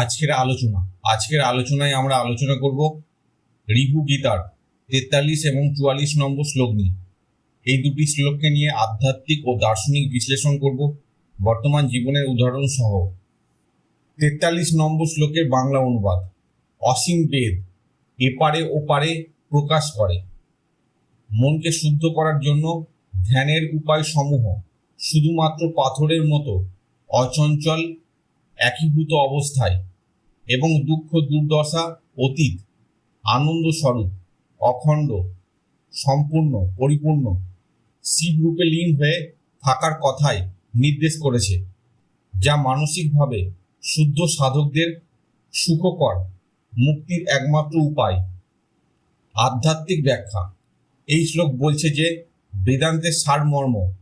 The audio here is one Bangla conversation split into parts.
আজকের আলোচনা। আজকের আলোচনায় আমরা আলোচনা করব রিভু গীতার তেতাল্লিশ এবং চুয়াল্লিশ নম্বর শ্লোক নিয়ে। এই দুটি শ্লোককে নিয়ে আধ্যাত্মিক ও দার্শনিক বিশ্লেষণ করব। বর্তমান জীবনের উদাহরণ সহ। তেতাল্লিশ নম্বর শ্লোকের বাংলা অনুবাদ। অসীম বেদ এপারে ওপারে প্রকাশ করে। মনকে শুদ্ধ করার জন্য ধ্যানের উপায় সমূহ শুধুমাত্র পাথরের মতো অচঞ্চল একীভূত অবস্থায় এবং দুঃখ দুর্দশা অতীত আনন্দ স্বরূপ অখণ্ড সম্পূর্ণ পরিপূর্ণ শিবরূপে লীন হয়ে থাকার কথাই নির্দেশ করেছে, যা মানসিকভাবে শুদ্ধ সাধকদের সুখকর মুক্তির একমাত্র উপায়। আধ্যাত্মিক ব্যাখ্যা। এই শ্লোক বলছে যে, বেদান্তের সারমর্ম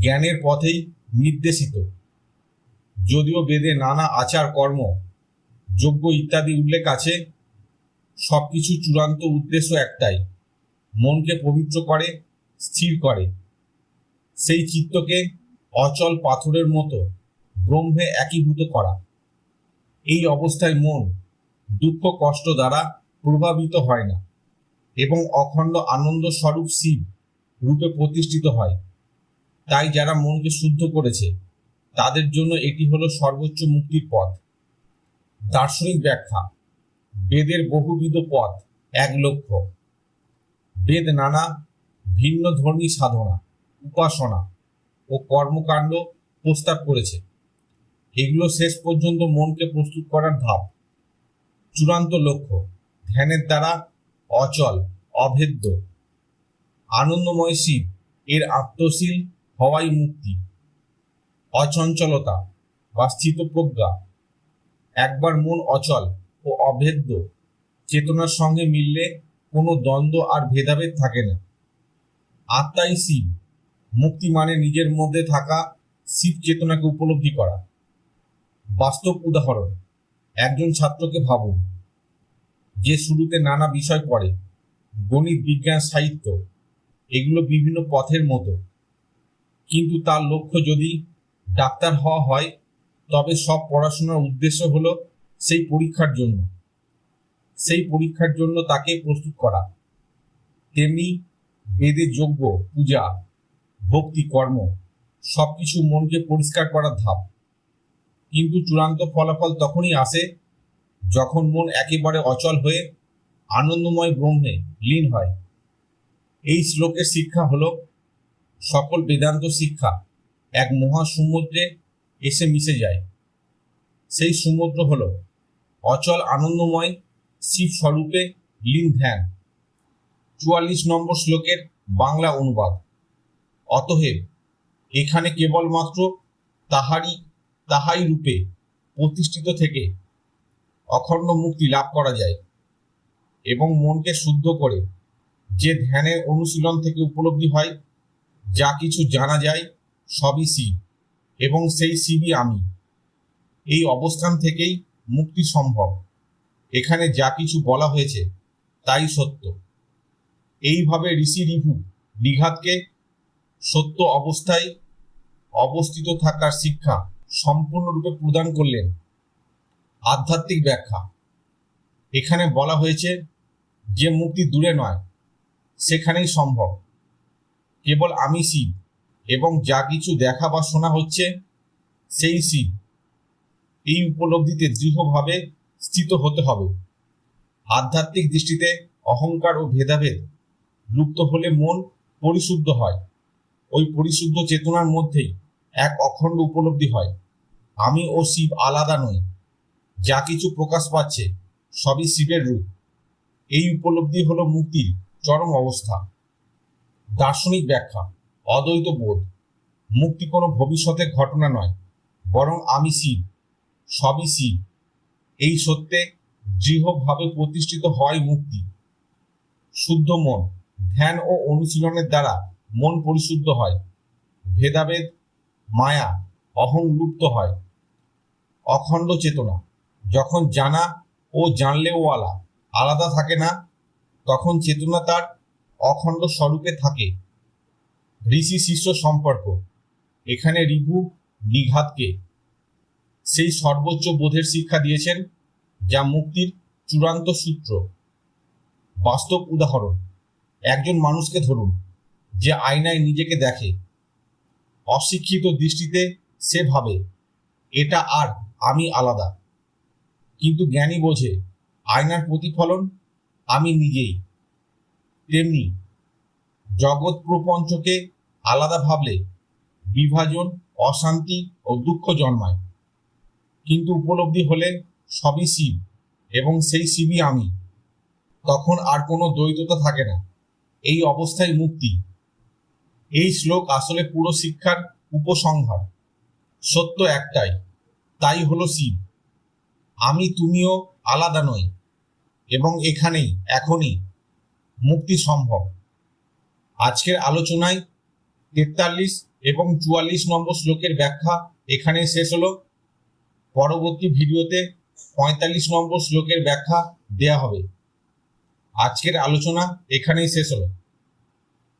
জ্ঞানের পথেই নির্দেশিত। যদিও বেদে নানা আচার, কর্ম, যজ্ঞ ইত্যাদি উল্লেখ আছে, সবকিছু চূড়ান্ত উদ্দেশ্য একটাই, মনকে পবিত্র করে, স্থির করে। সেই চিত্তকে অচল পাথরের মতো ব্রহ্মে একীভূত করা। এই অবস্থায় মন দুঃখ, কষ্ট দ্বারা প্রভাবিত হয় না এবং অখণ্ড আনন্দ স্বরূপ শিব রূপে প্রতিষ্ঠিত হয়। তাই যারা মনকে শুদ্ধ করেছে তাদের জন্য এটি হলো সর্বোচ্চ মুক্তির পথ। দার্শনিক ব্যাখ্যা, বেদের বহুবিধ পথ এক লক্ষ্য বেদ নানা, ভিন্ন ধর্মী সাধনা, উপাসনা ও কর্মকাণ্ড প্রস্তাব করেছে। এগুলো শেষ পর্যন্ত মনকে প্রস্তুত করার ধাপ। চূড়ান্ত লক্ষ্য, ধ্যানের দ্বারা অচল, অভেদ্য, আনন্দময় শিব, এর আত্মশীল হওয়াই মুক্তি। অচঞ্চলতা বা স্থিতপ্রজ্ঞা একবার মন অচল ও অভেদ্য, চেতনার সঙ্গে মিললে কোনো দ্বন্দ্ব আর ভেদাভেদ থাকে না। আত্মাই শিব, মুক্তি মানে নিজের মধ্যে থাকা শিব চেতনাকে উপলব্ধি করা। বাস্তব উদাহরণ, একজন ছাত্রকে ভাবুন, যে শুরুতে নানা বিষয় পড়ে, গণিত, বিজ্ঞান, সাহিত্য, এগুলো বিভিন্ন পথের মতো। কিন্তু তার লক্ষ্য যদি ডাক্তার হওয়া হয়, তবে সব পড়াশোনার উদ্দেশ্য হলো সেই পরীক্ষার জন্য। সেই পরীক্ষার জন্য তাকে প্রস্তুত করা। তেমনি বেদে যজ্ঞ, পূজা, ভক্তি, কর্ম সব কিছু মনকে পরিষ্কার করার ধাপ। কিন্তু চূড়ান্ত ফলাফল তখনই আসে যখন মন একেবারে অচল হয়ে, আনন্দময় ব্রহ্মে লীন হয়। এই শ্লোকের শিক্ষা হল সকল বেদান্ত শিক্ষা। এক মহাসমুদ্রে এসে মিশে যায়। সেই সমুদ্র হল অচল আনন্দময় শিব স্বরূপে লীন ধ্যান চুয়াল্লিশ নম্বর শ্লোকের বাংলা অনুবাদ। অতএব এখানে কেবলমাত্র তাহারই, তাহাই রূপে প্রতিষ্ঠিত থেকে অখণ্ড মুক্তি লাভ করা যায় এবং মনকে শুদ্ধ করে যে ধ্যানের অনুশীলন থেকে উপলব্ধি হয়, যা কিছু জানা যায় সবই শিব এবং সেই শিবই আমি। এই অবস্থান থেকেই মুক্তি সম্ভব। এখানে যা কিছু বলা হয়েছে তাই সত্য। এইভাবে ঋষি রিভু নিঘাতকে সত্য অবস্থায় অবস্থিত থাকার শিক্ষা সম্পূর্ণরূপে প্রদান করলেন। আধ্যাত্মিক ব্যাখ্যা। এখানে বলা হয়েছে যে মুক্তি দূরে নয়, সেখানেই সম্ভব। কেবল আমি শিব এবং যা কিছু দেখা বা শোনা হচ্ছে, সেই শিব এই উপলব্ধিতে দৃঢ়ভাবে স্থিত হতে হবে। আধ্যাত্মিক দৃষ্টিতে অহংকার ও ভেদাভেদ লুপ্ত হলে মন পরিশুদ্ধ হয়। ওই পরিশুদ্ধ চেতনার মধ্যেই এক অখণ্ড উপলব্ধি হয়। আমি ও শিব আলাদা নই। যা কিছু প্রকাশ পাচ্ছে, সবই শিবের রূপ। এই উপলব্ধি হলো মুক্তির চরম অবস্থা। দার্শনিক ব্যাখ্যা। অদ্বৈত বোধ। মুক্তি কোনো ভবিষ্যতের ঘটনা নয়, বরং আমি শিব, সবই শিব। এই সত্যে দৃঢ়ভাবে প্রতিষ্ঠিত হয় মুক্তি। শুদ্ধ মন, ধ্যান ও অনুশীলনের দ্বারা মন পরিশুদ্ধ হয়। ভেদাভেদ, মায়া, অহং লুপ্ত হয়। অখণ্ড চেতনা, যখন জানা ও জানলেওয়ালা আলাদা থাকে না, তখন চেতনা তার অখণ্ড স্বরূপে থাকে। ঋষি শিষ্য সম্পর্ক। এখানে রিভু নিঘাতকে সেই সর্বোচ্চ বোধের শিক্ষা দিয়েছেন, যা মুক্তির চূড়ান্ত সূত্র। বাস্তব উদাহরণ, একজন মানুষকে ধরুন, যে আয়নায় নিজেকে দেখে। অশিক্ষিত দৃষ্টিতে সে ভাবে, এটা আর আমি আলাদা। কিন্তু জ্ঞানী বোঝে, আয়নার প্রতিফলন আমি নিজেই। তেমনি জগৎ প্রপঞ্চকে আলাদা ভাবলে বিভাজন, অশান্তি ও দুঃখ জন্মায়। কিন্তু উপলব্ধি হলে সবই শিব এবং সেই শিবই আমি। তখন আর কোনো দ্বৈততা থাকে না। এই অবস্থায় মুক্তি। এই শ্লোক আসলে পুরো শিক্ষার উপসংহার। সত্য একটাই, তাই হলো শিব। আমি তুমিও আলাদা নই এবং এখানেই, এখনই মুক্তি সম্ভব। আজকের আলোচনায় তেতাল্লিশ এবং চুয়াল্লিশ নম্বর শ্লোকের ব্যাখ্যা এখানে শেষ হলো। পরবর্তী ভিডিওতে পঁয়তাল্লিশ নম্বর শ্লোকের ব্যাখ্যা দেয়া হবে। আজকের আলোচনা এখানেই শেষ হলো।